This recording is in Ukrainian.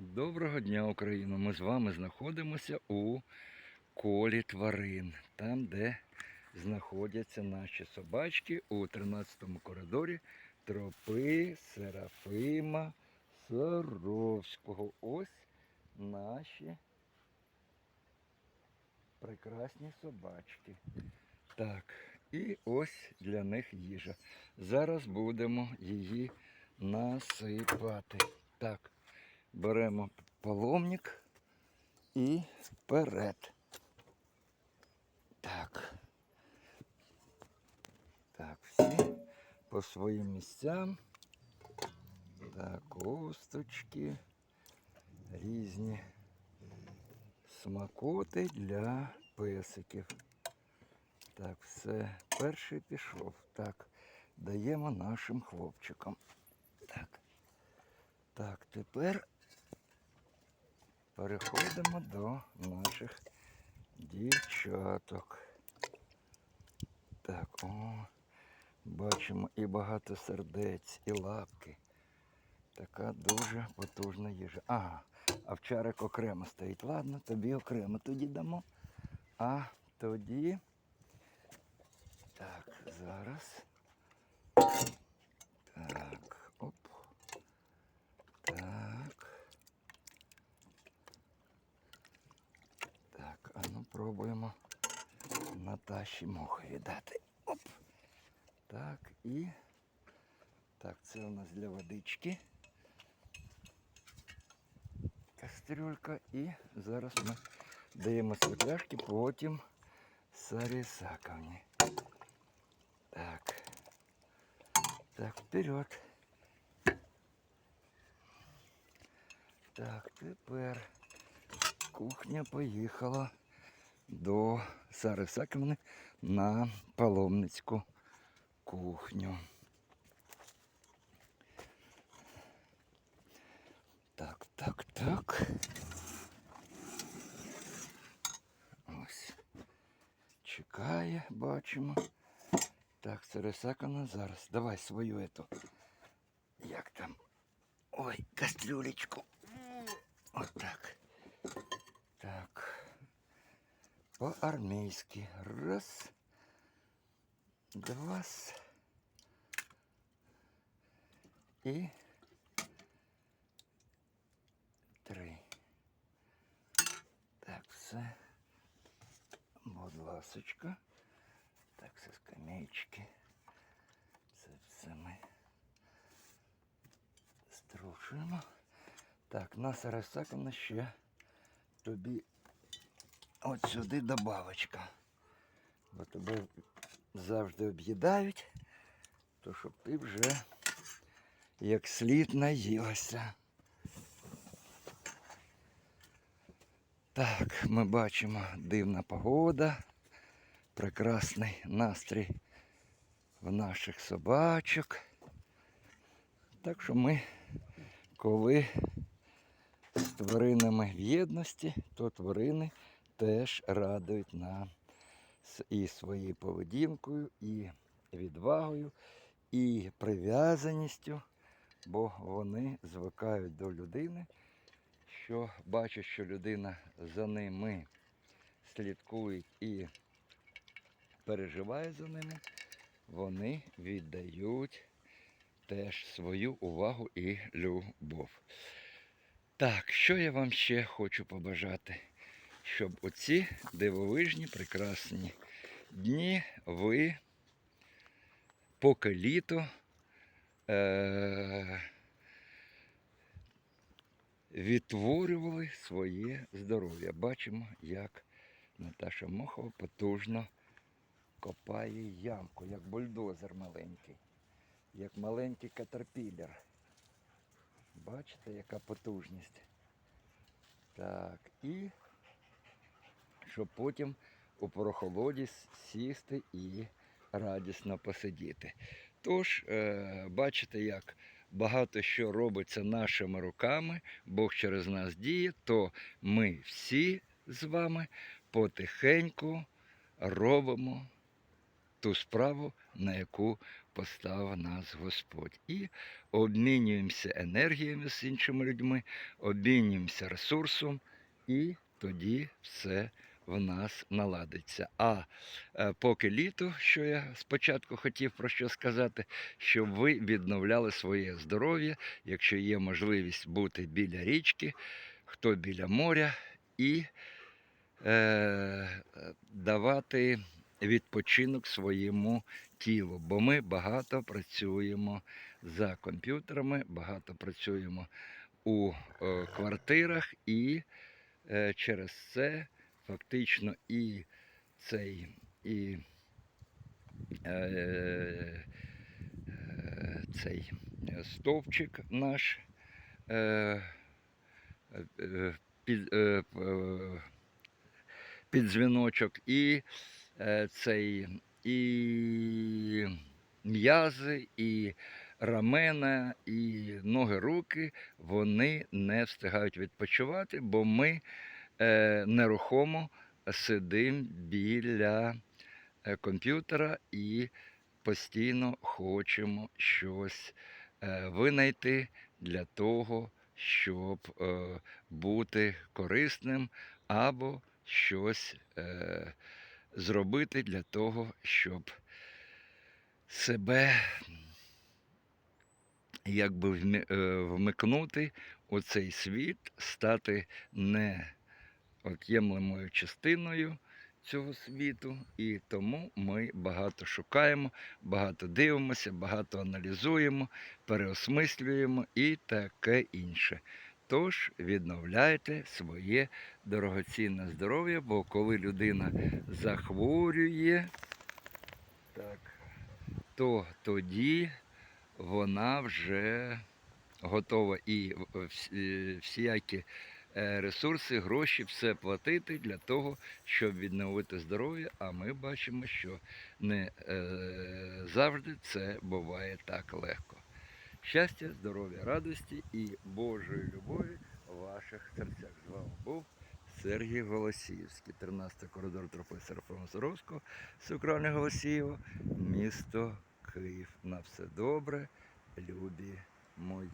Доброго дня, Україно! Ми з вами знаходимося у колі тварин, там, де знаходяться наші собачки у 13-му коридорі тропи Серафима Саровського. Ось наші прекрасні собачки. Так, і ось для них їжа. Зараз будемо її насипати. Так. Беремо половник і вперед. Так. Так, всі по своїм місцям. Так, косточки, різні смакоти для песиків. Так, все. Перший пішов. Так, даємо нашим хлопчикам. Так. Так, тепер переходимо до наших дівчаток. Так, о, бачимо і багато сердець, і лапки. Така дуже потужна їжа. Ага, а вчарик окремо стоїть. Ладно, тобі окремо тоді дамо. А тоді. Так, зараз. Наташі мохові дати. Оп. Так, і. Так, це у нас для водички. Кастрюлька. І зараз ми даємо світляшки, потім Сарі Саковні. Так. Так, вперед. Так, тепер кухня поїхала До Сари Саківни на паломницьку кухню. Так, так, так. Ось. Чекає, бачимо. Так, Сара Саковна зараз. Давай свою ету. Як там? Ой, кастрюлечку. Так. Так. По-армейски. Раз. Два. И три. Так, все. Будь ласочка. Так, це скамеечки. Це все ми струшуємо. Так, Наса Росаковна ще тобі от сюди добавочка. Бо тебе завжди об'їдають, то щоб ти вже як слід наїлася. Так, ми бачимо дивна погода, прекрасний настрій в наших собачок. Так що ми, коли з тваринами в єдності, то тварини теж радують нам с- і своєю поведінкою, і відвагою, і прив'язаністю, бо вони звикають до людини, що бачать, що людина за ними слідкує і переживає за ними, вони віддають теж свою увагу і любов. Так, що я вам ще хочу побажати? Щоб оці дивовижні, прекрасні дні ви, поки літо, е- відтворювали своє здоров'я. Бачимо, як Наташа Мохова потужно копає ямку, як бульдозер маленький, як маленький катерпілер. Бачите, яка потужність. Так, і щоб потім у прохолоді сісти і радісно посидіти. Тож, е, бачите, як багато що робиться нашими руками, Бог через нас діє, то ми всі з вами потихеньку робимо ту справу, на яку поставив нас Господь. І обмінюємося енергіями з іншими людьми, обмінюємося ресурсом, і тоді все в нас наладиться. А е, поки літо, що я спочатку хотів про що сказати, щоб ви відновляли своє здоров'я, якщо є можливість бути біля річки, хто біля моря, і е, давати відпочинок своєму тілу. Бо ми багато працюємо за комп'ютерами, багато працюємо у е, квартирах, і е, через це фактично і цей і е, е, цей стовпчик наш е, е, під, е, під дзвіночок, і е, цей і м'язи, і рамена, і ноги, руки, вони не встигають відпочивати, бо ми е, нерухомо сидимо біля е, комп'ютера і постійно хочемо щось е, винайти для того, щоб е, бути корисним або щось е, зробити для того, щоб себе якби е, вмикнути у цей світ, стати неот'ємлемою частиною цього світу, і тому ми багато шукаємо, багато дивимося, багато аналізуємо, переосмислюємо і таке інше. Тож відновляйте своє дорогоцінне здоров'я, бо коли людина захворює, так, то тоді вона вже готова і е, всіякі ресурси, гроші, все платити для того, щоб відновити здоров'я. А ми бачимо, що не е, завжди це буває так легко. Щастя, здоров'я, радості і Божої любові у ваших серцях. З вами був Сергій Голосіївський, 13 коридор тропи Серафима Саровського, Сукральне Голосіїво, місто Київ. На все добре, любі мої.